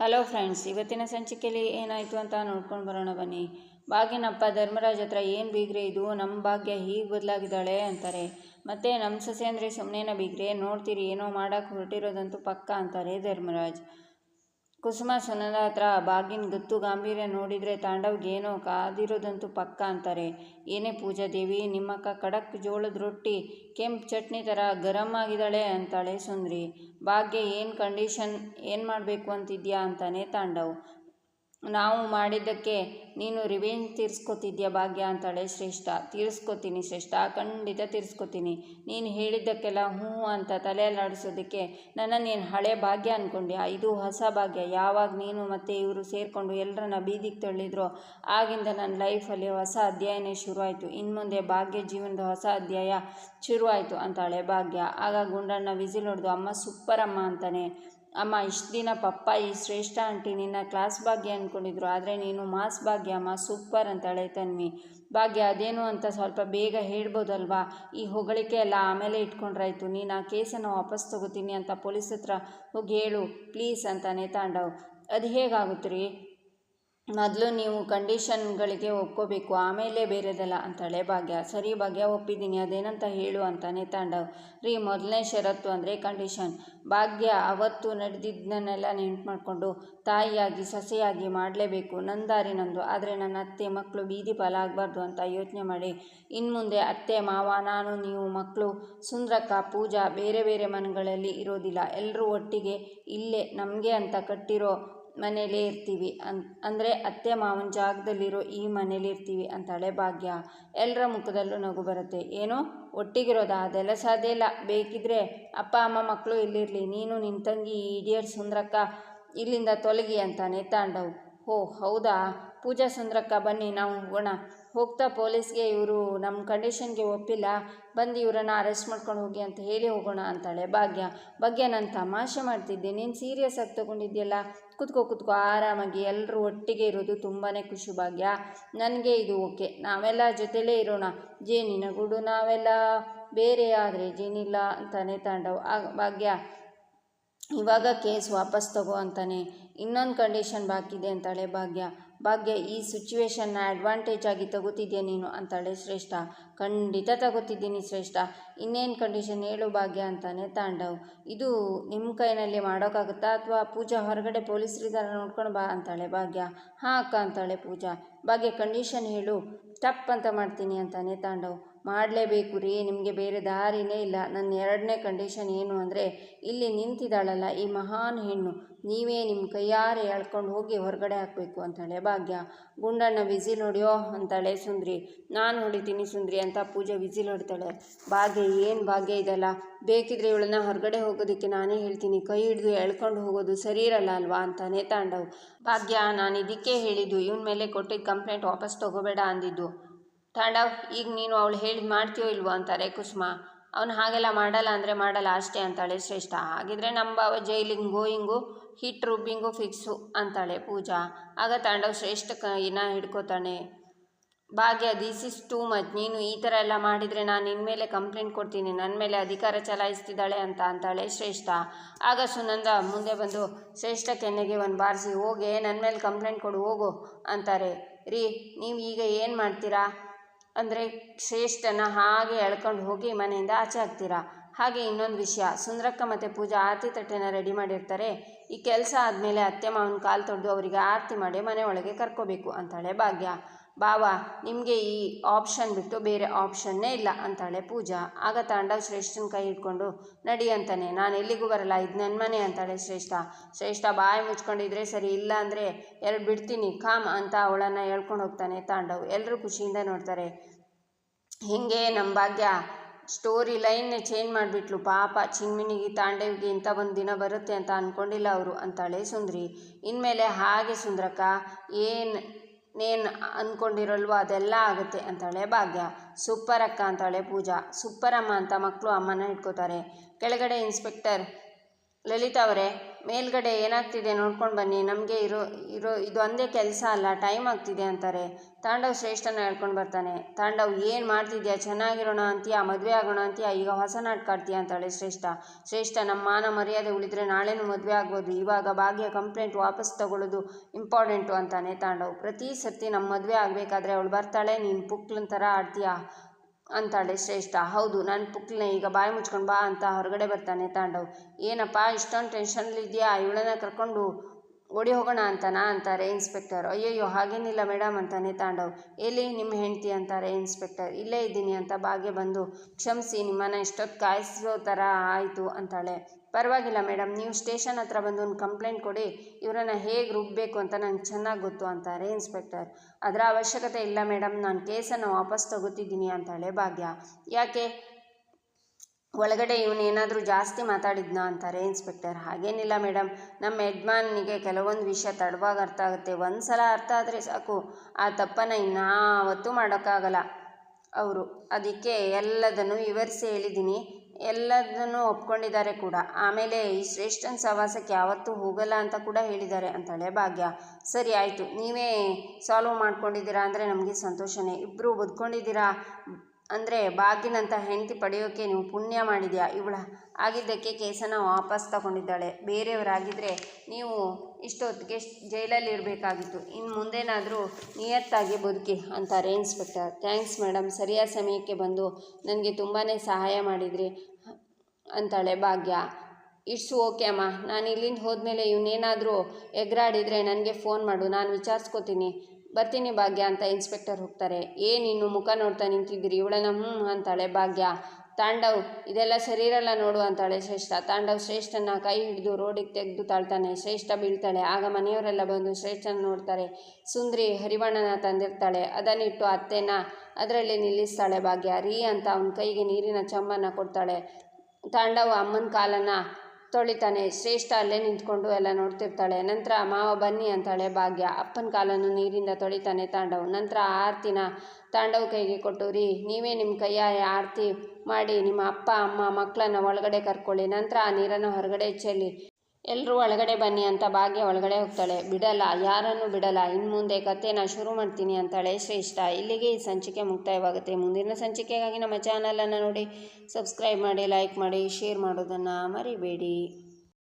Hello friends, ಇವತ್ತಿನ ಸಂಚಿಕೆಯಲ್ಲಿ ಏನಾಯಿತು ಅಂತ ನೋಡ್ಕೊಂಡು ಬರೋಣ ಬನ್ನಿ. ಭಾಗ್ಯನಪ್ಪ ಧರ್ಮರಾಜ್ ಹತ್ರ ಏನು ಬೀಗ್ರೆ ಇದು? ನಮ್ಮ ಭಾಗ್ಯ ಹೀಗೆ ಬದಲಾಗಿದ್ದಾಳೆ ಅಂತಾರೆ. ಮತ್ತು ನಮ್ಮ ಸೊಸೆ ಅಂದರೆ ಸುಮ್ಮನೆನ ಬೀಗ್ರೆ? ನೋಡ್ತೀರಿ, ಏನೋ ಮಾಡೋಕ್ಕೆ ಹೊರಟಿರೋದಂತೂ ಪಕ್ಕ ಅಂತಾರೆ ಧರ್ಮರಾಜ್. ಕುಸುಮ ಸುನಂದ ಹತ್ರ ಬಾಗಿನ ಗತ್ತು ಗಾಂಭೀರ್ಯ ನೋಡಿದರೆ ತಾಂಡವ್ಗೇನೋ ಕಾದಿರೋದಂತೂ ಪಕ್ಕ ಅಂತಾರೆ. ಏನೇ ಪೂಜಾ ದೇವಿ ನಿಮ್ಮಕ್ಕ ಖಡಕ್ ಜೋಳದ ರೊಟ್ಟಿ, ಕೆಂಪು ಚಟ್ನಿ ಥರ ಗರಂ ಆಗಿದ್ದಾಳೆ ಅಂತಾಳೆ ಸುಂದ್ರಿ. ಭಾಗ್ಯ ಏನು ಕಂಡೀಷನ್ ಏನು ಮಾಡಬೇಕು ಅಂತಿದ್ಯಾ ಅಂತಾನೆ ತಾಂಡವ್. ನಾವು ಮಾಡಿದ್ದಕ್ಕೆ ನೀನು ರಿವೆಂಜ್ ತೀರಿಸ್ಕೊತಿದ್ಯಾ ಭಾಗ್ಯ ಅಂತಾಳೆ ಶ್ರೇಷ್ಠ. ತೀರಿಸ್ಕೊತೀನಿ ಶ್ರೇಷ್ಠ, ಖಂಡಿತ ತೀರಿಸ್ಕೊತೀನಿ. ನೀನು ಹೇಳಿದ್ದಕ್ಕೆಲ್ಲ ಹ್ಞೂ ಅಂತ ತಲೆಯಲ್ಲಾಡಿಸೋದಕ್ಕೆ ನನ್ನ ನೀನು ಹಳೆ ಭಾಗ್ಯ ಅಂದ್ಕೊಂಡ್ಯಾ ಇದು ಹೊಸ ಭಾಗ್ಯ. ಯಾವಾಗ ನೀನು ಮತ್ತು ಇವರು ಸೇರಿಕೊಂಡು ಎಲ್ಲರನ್ನ ಬೀದಿಗೆ ತಳ್ಳಿದ್ರು ಆಗಿಂದ ನನ್ನ ಲೈಫಲ್ಲಿ ಹೊಸ ಅಧ್ಯಾಯನೇ ಶುರುವಾಯಿತು. ಇನ್ನು ಮುಂದೆ ಭಾಗ್ಯ ಜೀವನದ ಹೊಸ ಅಧ್ಯಾಯ ಶುರುವಾಯಿತು ಅಂತಾಳೆ ಭಾಗ್ಯ. ಆಗ ಗುಂಡಣ್ಣ ವಿಸಿಲ್ ಹೊಡೆದು, ಅಮ್ಮ ಸೂಪರ್ ಅಮ್ಮ ಅಂತಾನೆ ಅಮ್ಮ, ಇಷ್ಟು ದಿನ ಪಪ್ಪ, ಈ ಶ್ರೇಷ್ಠ ಆಂಟಿ ನಿನ್ನ ಕ್ಲಾಸ್ ಭಾಗ್ಯ ಅಂದ್ಕೊಂಡಿದ್ರು ಆದರೆ ನೀನು ಮಾಸ್ ಭಾಗ್ಯ, ಅಮ್ಮ, ಸೂಪರ್ ಅಂತಾಳೆ ತನ್ವಿ ಭಾಗ್ಯ, ಅದೇನು ಅಂತ ಸ್ವಲ್ಪ ಬೇಗ ಹೇಳ್ಬೋದಲ್ವಾ? ಈ ಹೊಗಳಿಕೆ ಎಲ್ಲ ಆಮೇಲೆ ಇಟ್ಕೊಂಡ್ರಾಯ್ತು. ನೀನು ಆ ಕೇಸನ್ನು ವಾಪಸ್ ತಗೋತೀನಿ ಅಂತ ಪೊಲೀಸ್ ಹತ್ರ ಹೋಗಿ ಹೇಳು. ಪ್ಲೀಸ್ ಅಂತಾನೆ ತಾಂಡವ್ ಅದು ಹೇಗಾಗುತ್ತೆ ರೀ ಮೊದಲು ನೀವು ಕಂಡೀಷನ್ಗಳಿಗೆ ಒಪ್ಕೋಬೇಕು, ಆಮೇಲೆ ಬೇರೆದಲ್ಲ ಅಂತಾಳೆ ಭಾಗ್ಯ. ಸರಿ ಭಾಗ್ಯ, ಒಪ್ಪಿದ್ದೀನಿ. ಅದೇನಂತ ಹೇಳು ಅಂತಾನೆ ತಾಂಡವ್ ರೀ, ಮೊದಲನೇ ಷರತ್ತು ಅಂದರೆ ಕಂಡೀಷನ್. ಭಾಗ್ಯ ಅವತ್ತು ನಡೆದಿದ್ದನ್ನೆಲ್ಲ ನೆನ್ಪು ಮಾಡಿಕೊಂಡು ತಾಯಿಯಾಗಿ, ಸೊಸೆಯಾಗಿ ಮಾಡಲೇಬೇಕು. ನಂದಾರಿ ದಾರಿ ನಂದು. ಆದರೆ ನನ್ನ ಅತ್ತೆ ಮಕ್ಕಳು ಬೀದಿ ಪಾಲಾಗಬಾರ್ದು ಅಂತ ಯೋಚನೆ ಮಾಡಿ. ಇನ್ನು ಮುಂದೆ ಅತ್ತೆ, ಮಾವ, ನಾನು, ನೀವು ಮಕ್ಕಳು ಸುಂದ್ರಕ್ಕ, ಪೂಜಾ ಬೇರೆ ಬೇರೆ ಮನೆಗಳಲ್ಲಿ ಇರೋದಿಲ್ಲ. ಎಲ್ಲರೂ ಒಟ್ಟಿಗೆ ಇಲ್ಲೇ ನಮಗೆ ಅಂತ ಕಟ್ಟಿರೋ ಮನೇಲೇ ಇರ್ತೀವಿ. ಅನ್, ಅಂದರೆ ಅತ್ತೆ ಮಾವನ ಜಾಗದಲ್ಲಿರೋ ಈ ಮನೇಲಿ ಇರ್ತೀವಿ ಅಂತಾಳೆ ಭಾಗ್ಯ ಎಲ್ಲರ ಮುಖದಲ್ಲೂ ನಗು ಬರುತ್ತೆ. ಏನೋ ಒಟ್ಟಿಗಿರೋದ? ಅದೆಲ್ಲ ಸಾಧ್ಯ ಇಲ್ಲ. ಬೇಕಿದ್ರೆ ಅಪ್ಪ, ಅಮ್ಮ ಮಕ್ಕಳು ಇಲ್ಲಿರಲಿ. ನೀನು ನಿನ್ನ ತಂಗಿ, ಈ ಇಡಿಯಟ್ ಸುಂದ್ರಕ್ಕ ಇಲ್ಲಿಂದ ತೊಲಗಿ ಅಂತಾನೆ ತಾಂಡವ್. ಓ ಹೌದಾ? ಪೂಜಾ ಸುಂದ್ರಕ್ಕ ಬನ್ನಿ, ನಾವು ಹೋಗೋಣ. ಹೋಗ್ತಾ ಪೊಲೀಸ್ಗೆ ಇವರು ನಮ್ಮ ಕಂಡೀಷನ್ಗೆ ಒಪ್ಪಿಲ್ಲ. ಬಂದು ಇವರನ್ನು ಅರೆಸ್ಟ್ ಮಾಡ್ಕೊಂಡು ಹೋಗಿ ಅಂತ ಹೇಳಿ ಹೋಗೋಣ ಅಂತಾಳೆ ಭಾಗ್ಯ. ಭಾಗ್ಯ, ನಾನು ತಮಾಷೆ ಮಾಡ್ತಿದ್ದೆ. ನೀನು ಸೀರಿಯಸ್ ಆಗಿ ತೊಗೊಂಡಿದ್ಯಲ್ಲ ಕುತ್ಕೋ ಕುತ್ಕೋ ಆರಾಮಾಗಿ ಎಲ್ಲರೂ ಒಟ್ಟಿಗೆ ಇರೋದು ತುಂಬಾ ಖುಷಿ ಭಾಗ್ಯ. ನನಗೆ ಇದು ಓಕೆ. ನಾವೆಲ್ಲ ಜೊತೆಲೇ ಇರೋಣ. ಜೇನಿನ ಗುಡು ನಾವೆಲ್ಲ ಬೇರೆ ಆದರೆ ಜೇನಿಲ್ಲ ಅಂತಾನೆ ತಾಂಡವ್. ಆಗ ಭಾಗ್ಯ, ಇವಾಗ ಕೇಸ್ ವಾಪಸ್ ತಗೋ ಅಂತಾನೆ. ಇನ್ನೊಂದು ಕಂಡೀಷನ್ ಬಾಕಿದೆ ಅಂತಾಳೆ ಭಾಗ್ಯ. ಭಾಗ್ಯ, ಈ ಸಿಚುವೇಶನ್ನ ಅಡ್ವಾಂಟೇಜ್ ಆಗಿ ತಗೋತಿದ್ಯಾ ನೀನು? ಅಂತಾಳೆ ಶ್ರೇಷ್ಠ. ಖಂಡಿತ ತಗೋತಿದ್ದೀನಿ ಶ್ರೇಷ್ಠ. ಇನ್ನೇನು ಕಂಡೀಷನ್ ಹೇಳು ಭಾಗ್ಯ ಅಂತಾನೆ ತಾಂಡವ್. ಇದು ನಿಮ್ಮ ಕೈನಲ್ಲಿ ಮಾಡೋಕ್ಕಾಗುತ್ತಾ ಅಥವಾ ಪೂಜಾ ಹೊರಗಡೆ ಪೊಲೀಸರಿದಾರ ನೋಡ್ಕೊಂಡು ಬಾ ಅಂತಾಳೆ ಭಾಗ್ಯ. ಹಾಂ ಅಕ್ಕ ಅಂತಾಳೆ ಪೂಜಾ. ಭಾಗ್ಯ ಕಂಡೀಷನ್ ಹೇಳು. ಟಪ್ ಅಂತ ಮಾಡ್ತೀನಿ ಅಂತಾನೆ ತಾಂಡವ್. ಮಾಡಲೇಬೇಕು ರೀ, ನಿಮಗೆ ಬೇರೆ ದಾರಿನೇ ಇಲ್ಲ. ನನ್ನ ಎರಡನೇ ಕಂಡೀಷನ್ ಏನು ಅಂದರೆ, ಇಲ್ಲಿ ನಿಂತಿದ್ದಾಳಲ್ಲ ಈ ಮಹಾನ್ ಹೆಣ್ಣು, ನೀವೇ ನಿಮ್ಮ ಕೈಯಾರೆ ಎಳ್ಕೊಂಡು ಹೋಗಿ ಹೊರಗಡೆ ಹಾಕಬೇಕು ಅಂತಾಳೆ ಭಾಗ್ಯ. ಗುಂಡಣ್ಣ ವಿಸಿಲ್ ಹೊಡೆಯೋ ಅಂತಾಳೆ ಸುಂದ್ರಿ. ನಾನು ಹೊಡಿತೀನಿ ಸುಂದ್ರಿ ಅಂತ ಪೂಜೆ ವಿಸಿಲ್ ಹೊಡಿತಾಳೆ. ಭಾಗ್ಯ, ಏನು ಭಾಗ್ಯ ಇದೆಲ್ಲ? ಬೇಕಿದ್ರೆ ಇವಳನ್ನ ಹೊರಗಡೆ ಹೋಗೋದಕ್ಕೆ ನಾನೇ ಹೇಳ್ತೀನಿ. ಕೈ ಹಿಡಿದು ಎಳ್ಕೊಂಡು ಹೋಗೋದು ಸರಿ ಇರಲ್ಲ ಅಲ್ವಾ ಅಂತಾನೆ ತಾಂಡವ್. ಭಾಗ್ಯ, ನಾನು ಇದಕ್ಕೆ ಹೇಳಿದ್ದು, ಇವನ ಮೇಲೆ ಕೊಟ್ಟಿದ್ದ ಕಂಪ್ಲೇಂಟ್ ವಾಪಸ್ ತಗೋಬೇಡ ಅಂದಿದ್ದು. ತಾಂಡವ್ ಈಗ ನೀನು ಅವಳು ಹೇಳಿದ್ ಮಾಡ್ತೀಯೋ ಇಲ್ವೋ ಅಂತಾರೆ ಕುಸುಮ. ಅವನು ಹಾಗೆಲ್ಲ ಮಾಡಲ್ಲ ಅಂದರೆ ಮಾಡಲ್ಲ ಅಷ್ಟೇ ಅಂತಾಳೆ ಶ್ರೇಷ್ಠ. ಹಾಗಿದ್ರೆ ನಮ್ಮ ಬಾವ ಜೈಲಿಂಗ್, ಗೋಯಿಂಗು, ಹಿಟ್ ರುಬ್ಬಿಂಗು ಫಿಕ್ಸು ಅಂತಾಳೆ ಪೂಜಾ. ಆಗ ತಾಂಡವ್ ಶ್ರೇಷ್ಠ ಕೈನ ಹಿಡ್ಕೋತಾನೆ. ಭಾಗ್ಯ ದಿಸ್ ಇಸ್ ಟೂ ಮಚ್ ನೀನು ಈ ಥರ ಎಲ್ಲ ಮಾಡಿದರೆ ನಾನು ನಿನ್ನ ಮೇಲೆ ಕಂಪ್ಲೇಂಟ್ ಕೊಡ್ತೀನಿ. ನನ್ನ ಮೇಲೆ ಅಧಿಕಾರ ಚಲಾಯಿಸ್ತಿದ್ದಾಳೆ ಅಂತ ಅಂತಾಳೆ ಶ್ರೇಷ್ಠ. ಆಗ ಸುನಂದ ಮುಂದೆ ಬಂದು, ಶ್ರೇಷ್ಠ ಕೆನ್ನೆಗೆ ಒಂದು ಬಾರಿಸಿ, ಹೋಗೆ ನನ್ನ ಮೇಲೆ ಕಂಪ್ಲೇಂಟ್ ಕೊಡು, ಹೋಗು ಅಂತಾರೆ. ರೀ, ನೀವು ಈಗ ಏನು ಮಾಡ್ತೀರಾ? ಅಂದರೆ ಶ್ರೇಷ್ಠನ ಹಾಗೆ ಎಳ್ಕೊಂಡು ಹೋಗಿ ಮನೆಯಿಂದ ಆಚೆ ಹಾಕ್ತೀರಾ ಹಾಗೆ ಇನ್ನೊಂದು ವಿಷಯ. ಸುಂದರಕ್ಕ ಮತ್ತು ಪೂಜಾ ಆರತಿ ತಟ್ಟೆನ ರೆಡಿ ಮಾಡಿರ್ತಾರೆ. ಈ ಕೆಲಸ ಆದಮೇಲೆ ಅತ್ತೆ ಮಾವನ ಕಾಲು ತೊಡೆದು ಅವರಿಗೆ ಆರತಿ ಮಾಡಿ ಮನೆ ಒಳಗೆ ಕರ್ಕೋಬೇಕು ಅಂತಾಳೆ ಭಾಗ್ಯ. ಬಾವ, ನಿಮಗೆ ಈ ಆಪ್ಷನ್ ಬಿಟ್ಟು ಬೇರೆ ಆಪ್ಷನ್ನೇ ಇಲ್ಲ, ಅಂತಾಳೆ ಪೂಜಾ. ಆಗ ತಾಂಡವ್ ಶ್ರೇಷ್ಠನ ಕೈ ಹಿಡ್ಕೊಂಡು, ನಡಿ ಅಂತಾನೆ. ನಾನು ಎಲ್ಲಿಗೂ ಬರಲ್ಲ, ಇದು ನನ್ನ ಮನೆ, ಅಂತಾಳೆ ಶ್ರೇಷ್ಠ. ಶ್ರೇಷ್ಠ ಬಾಯಿ ಮುಚ್ಕೊಂಡಿದ್ರೆ ಸರಿ, ಇಲ್ಲ ಅಂದರೆ ಎರಡು ಬಿಡ್ತೀನಿ, ಕಾಮ್ ಅಂತ ಅವಳನ್ನು ಹೇಳ್ಕೊಂಡು ಹೋಗ್ತಾನೆ ತಾಂಡವ್. ಎಲ್ಲರೂ ಖುಷಿಯಿಂದ ನೋಡ್ತಾರೆ. ಹೀಗೆ ನಮ್ಮ ಭಾಗ್ಯ ಸ್ಟೋರಿ ಲೈನ್ ಚೇಂಜ್ ಮಾಡಿಬಿಟ್ಲು. ಪಾಪ, ಚಿನ್ಮಿನಿಗೆ ತಾಂಡವಿಗೆ ಇಂಥ ಒಂದು ದಿನ ಬರುತ್ತೆ ಅಂತ ಅಂದ್ಕೊಂಡಿಲ್ಲ ಅವರು, ಅಂತಾಳೆ ಸುಂದ್ರಿ. ಇನ್ಮೇಲೆ ಹಾಗೆ ಸುಂದ್ರಕ್ಕ, ಏನು ನೇನು ಅಂದ್ಕೊಂಡಿರಲ್ವೋ ಅದೆಲ್ಲ ಆಗುತ್ತೆ ಅಂತಾಳೆ ಭಾಗ್ಯ. ಸೂಪರ್ ಅಕ್ಕ ಅಂತಾಳೆ ಪೂಜಾ. ಸೂಪರಮ್ಮ ಅಂತ ಮಕ್ಕಳು ಅಮ್ಮನ ಇಟ್ಕೋತಾರೆ. ಕೆಳಗಡೆ ಇನ್ಸ್ಪೆಕ್ಟರ್ ಲಲಿತಾ ಅವರೇ ಮೇಲ್ಗಡೆ ಏನಾಗ್ತಿದೆ ನೋಡ್ಕೊಂಡು ಬನ್ನಿ. ನಮಗೆ ಇರೋ ಇರೋ, ಇದು ಒಂದೇ ಕೆಲಸ ಅಲ್ಲ. ಟೈಮ್ ಆಗ್ತಿದೆ ಅಂತಾರೆ. ತಾಂಡವ್ ಶ್ರೇಷ್ಠನ ಹೇಳ್ಕೊಂಡು ಬರ್ತಾನೆ. ತಾಂಡವ್, ಏನು ಮಾಡ್ತಿದ್ಯಾ? ಚೆನ್ನಾಗಿರೋಣ ಅಂತೀಯಾ? ಮದುವೆ ಆಗೋಣ ಅಂತೀಯಾ? ಈಗ ಹೊಸ ನಾಟಕ ಅಂತಾಳೆ ಶ್ರೇಷ್ಠ. ಶ್ರೇಷ್ಠ, ನಮ್ಮ ಮಾನ ಮರ್ಯಾದೆ ಉಳಿದ್ರೆ ನಾಳೆನೂ ಮದುವೆ ಆಗ್ಬೋದು. ಇವಾಗ ಭಾಗ್ಯ ಕಂಪ್ಲೇಂಟ್ ವಾಪಸ್ ತಗೊಳ್ಳೋದು ಇಂಪಾರ್ಟೆಂಟು ಅಂತಾನೆ ತಾಂಡವ್. ಪ್ರತಿ ಸರ್ತಿ ನಮ್ಮ ಮದುವೆ ಆಗಬೇಕಾದ್ರೆ ಅವಳು ಬರ್ತಾಳೆ. ನೀನು ಪುಕ್ಲನ್ ಥರ ಆಡ್ತೀಯಾ. ಅಂತಾಳೆ ಶ್ರೇಷ್ಠ ಹೌದು, ನಾನು ಪುಕ್ಲನೆ ಈಗ ಬಾಯಿ ಮುಚ್ಕೊಂಡು ಬಾ ಅಂತ ಹೊರಗಡೆ ಬರ್ತಾನೆ ತಾಂಡವ್. ಏನಪ್ಪ, ಇಷ್ಟೊಂದು ಟೆನ್ಷನ್ಲಿದೆಯಾ ಇವಳನ್ನ ಕರ್ಕೊಂಡು ಓಡಿ ಹೋಗೋಣ ಅಂತಾನಾ ಅಂತಾರೆ ಇನ್ಸ್ಪೆಕ್ಟರ್ ಅಯ್ಯಯ್ಯೋ, ಹಾಗೇನಿಲ್ಲ ಮೇಡಮ್ ಅಂತಾನೆ ತಾಂಡವ್. ಎಲ್ಲಿ? ನಿಮ್ಮ ಹೆಂಡತಿ ಅಂತಾರೆ ಇನ್ಸ್ಪೆಕ್ಟರ್ ಇಲ್ಲೇ ಇದ್ದೀನಿ ಅಂತ ಬಾಗೆ ಬಂದು ಕ್ಷಮಿಸಿ, ನಿಮ್ಮನ್ನು ಇಷ್ಟೊತ್ತು ಕಾಯಿಸೋ ಥರ ಆಯಿತು ಅಂತಾಳೆ. ಪರವಾಗಿಲ್ಲ ಮೇಡಮ್, ನೀವು ಸ್ಟೇಷನ್ ಹತ್ರ ಬಂದು ಒಂದು ಕಂಪ್ಲೇಂಟ್ ಕೊಡಿ, ಇವರನ್ನು ಹೇಗೆ ರುಬ್ಬಬೇಕು ಅಂತ ನಂಗೆ ಚೆನ್ನಾಗಿ ಗೊತ್ತು ಅಂತಾರೆ ಇನ್ಸ್ಪೆಕ್ಟರ್. ಅದರ ಅವಶ್ಯಕತೆ ಇಲ್ಲ ಮೇಡಮ್, ನಾನು ಕೇಸನ್ನು ವಾಪಸ್ ತಗೋತಿದ್ದೀನಿ ಅಂತಾಳೆ ಭಾಗ್ಯ. ಯಾಕೆ? ಒಳಗಡೆ ಇವನೇನಾದರೂ ಜಾಸ್ತಿ ಮಾತಾಡಿದ್ನಾ ಅಂತಾರೆ ಇನ್ಸ್ಪೆಕ್ಟರ್. ಹಾಗೇನಿಲ್ಲ ಮೇಡಮ್, ನಮ್ಮ ಯಜಮಾನಿಗೆ ಕೆಲವೊಂದು ವಿಷಯ ತಡವಾಗಿ ಅರ್ಥ ಆಗುತ್ತೆ. ಒಂದು ಸಲ ಅರ್ಥ ಆದರೆ ಸಾಕು, ಆ ತಪ್ಪನ್ನು ಇನ್ನಾವತ್ತೂ ಮಾಡೋಕ್ಕಾಗಲ್ಲ. ಅವರು, ಅದಕ್ಕೆ ಎಲ್ಲದನ್ನು ವಿವರಿಸಿ ಹೇಳಿದ್ದೀನಿ. ಎಲ್ಲದನ್ನು ಒಪ್ಕೊಂಡಿದ್ದಾರೆ ಕೂಡ. ಆಮೇಲೆ ಈ ಶ್ರೇಷ್ಠನ ಸಹವಾಸಕ್ಕೆ ಯಾವತ್ತೂ ಹೋಗಲ್ಲ ಅಂತ ಕೂಡ ಹೇಳಿದ್ದಾರೆ ಅಂತಾಳೆ ಭಾಗ್ಯ. ಸರಿ, ಆಯಿತು. ನೀವೇ ಸಾಲ್ವ್ ಮಾಡ್ಕೊಂಡಿದ್ದೀರಾ ಅಂದರೆ ನಮಗೆ ಸಂತೋಷನೇ. ಇಬ್ಬರು ಬದುಕೊಂಡಿದ್ದೀರಾ ಅಂದರೆ ಭಾಗ್ಯನಂತ ಹೆಂಡತಿ ಪಡೆಯೋಕ್ಕೆ ನೀವು ಪುಣ್ಯ ಮಾಡಿದ್ಯಾ? ಇವಳ ಆಗಿದ್ದಕ್ಕೆ ಕೇಸನ್ನು ವಾಪಸ್ ತಗೊಂಡಿದ್ದಾಳೆ. ಬೇರೆಯವರಾಗಿದ್ದರೆ ನೀವು ಇಷ್ಟೊತ್ತಿಗೆ ಜೈಲಲ್ಲಿ ಇರಬೇಕಾಗಿತ್ತು. ಇನ್ನು ಮುಂದೇನಾದರೂ ನಿಯತ್ತಾಗಿ ಬದುಕಿ ಅಂತಾರೆ ಇನ್ಸ್ಪೆಕ್ಟರ್. ಥ್ಯಾಂಕ್ಸ್ ಮೇಡಮ್ ಸರಿಯಾದ ಸಮಯಕ್ಕೆ ಬಂದು ನನಗೆ ತುಂಬಾ ಸಹಾಯ ಮಾಡಿದ್ರಿ ಅಂತಾಳೆ ಭಾಗ್ಯ. ಇಟ್ಸ್ ಓಕೆ ಅಮ್ಮ. ನಾನು ಇಲ್ಲಿಂದ ಹೋದ್ಮೇಲೆ ಇವನೇನಾದರೂ ಎಗ್ರಾಡಿದರೆ ನನಗೆ ಫೋನ್ ಮಾಡು. ನಾನು ವಿಚಾರಿಸ್ಕೋತೀನಿ. ಬರ್ತೀನಿ ಭಾಗ್ಯ ಅಂತ ಇನ್ಸ್ಪೆಕ್ಟರ್ ಹೋಗ್ತಾರೆ. ಏನು ಇನ್ನು ಮುಖ ನೋಡ್ತಾ ನಿಂತಿದ್ದೀರಿ? ಇವಳನ್ನ ಹ್ಞೂ ಅಂತಾಳೆ. ಭಾಗ್ಯ, ತಾಂಡವ್, ಇದೆಲ್ಲ ಸರಿರಲ್ಲ ನೋಡು ಅಂತಾಳೆ ಶ್ರೇಷ್ಠ. ತಾಂಡವ್ ಶ್ರೇಷ್ಠನ ಕೈ ಹಿಡಿದು ರೋಡಿಗೆ ತೆಗೆದು ತಾಳ್ತಾನೆ. ಶ್ರೇಷ್ಠ ಬೀಳ್ತಾಳೆ. ಆಗ ಮನೆಯವರೆಲ್ಲ ಬಂದು ಶ್ರೇಷ್ಠನ ನೋಡ್ತಾರೆ. ಸುಂದ್ರಿ ಹರಿವಣ್ಣನ ತಂದಿರ್ತಾಳೆ. ಅದನ್ನಿಟ್ಟು ಅತ್ತೆನ ಅದರಲ್ಲಿ ನಿಲ್ಲಿಸ್ತಾಳೆ ಭಾಗ್ಯ. ರೀ ಅಂತ ಅವನ ಕೈಗೆ ನೀರಿನ ಚಮ್ಮನ್ನು ಕೊಡ್ತಾಳೆ. ತಾಂಡವ ಅಮ್ಮನ ಕಾಲನ್ನು ತೊಳಿತಾನೆ. ಶ್ರೇಷ್ಠ ಅಲ್ಲೇ ನಿಂತ್ಕೊಂಡು ಎಲ್ಲ ನೋಡ್ತಿರ್ತಾಳೆ. ನಂತರ ಮಾವ ಬನ್ನಿ ಅಂತಾಳೆ ಭಾಗ್ಯ. ಅಪ್ಪನ ಕಾಲನ್ನು ನೀರಿಂದ ತೊಳಿತಾನೆ ತಾಂಡವ್. ನಂತರ ಆರತಿನ ತಾಂಡವ್ ಕೈಗೆ ಕೊಟ್ಟು, ರೀ, ನೀವೇ ನಿಮ್ಮ ಕೈಯಾರೆ ಆರತಿ ಮಾಡಿ, ನಿಮ್ಮ ಅಪ್ಪ, ಅಮ್ಮ, ಮಕ್ಕಳನ್ನ ಒಳಗಡೆ ಕರ್ಕೊಳ್ಳಿ. ನಂತರ ಆ ನೀರನ್ನು ಹೊರಗಡೆ ಚೆಲ್ಲಿ ಎಲ್ಲರೂ ಒಳಗಡೆ ಬನ್ನಿ ಅಂತ ಭಾಗ್ಯ ಒಳಗಡೆ ಹೋಗ್ತಾಳೆ. ಬಿಡಲ್ಲ, ಯಾರನ್ನು ಬಿಡಲ್ಲ. ಇನ್ನು ಮುಂದೆ ಕಥೆನ ಶುರು ಮಾಡ್ತೀನಿ ಅಂತಾಳೆ ಶ್ರೇಷ್ಠ. ಇಲ್ಲಿಗೆ ಈ ಸಂಚಿಕೆ ಮುಕ್ತಾಯವಾಗುತ್ತೆ. ಮುಂದಿನ ಸಂಚಿಕೆಗಾಗಿ ನಮ್ಮ ಚಾನಲನ್ನು ನೋಡಿ ಸಬ್ಸ್ಕ್ರೈಬ್ ಮಾಡಿ ಲೈಕ್ ಮಾಡಿ ಶೇರ್ ಮಾಡೋದನ್ನು ಮರಿಬೇಡಿ.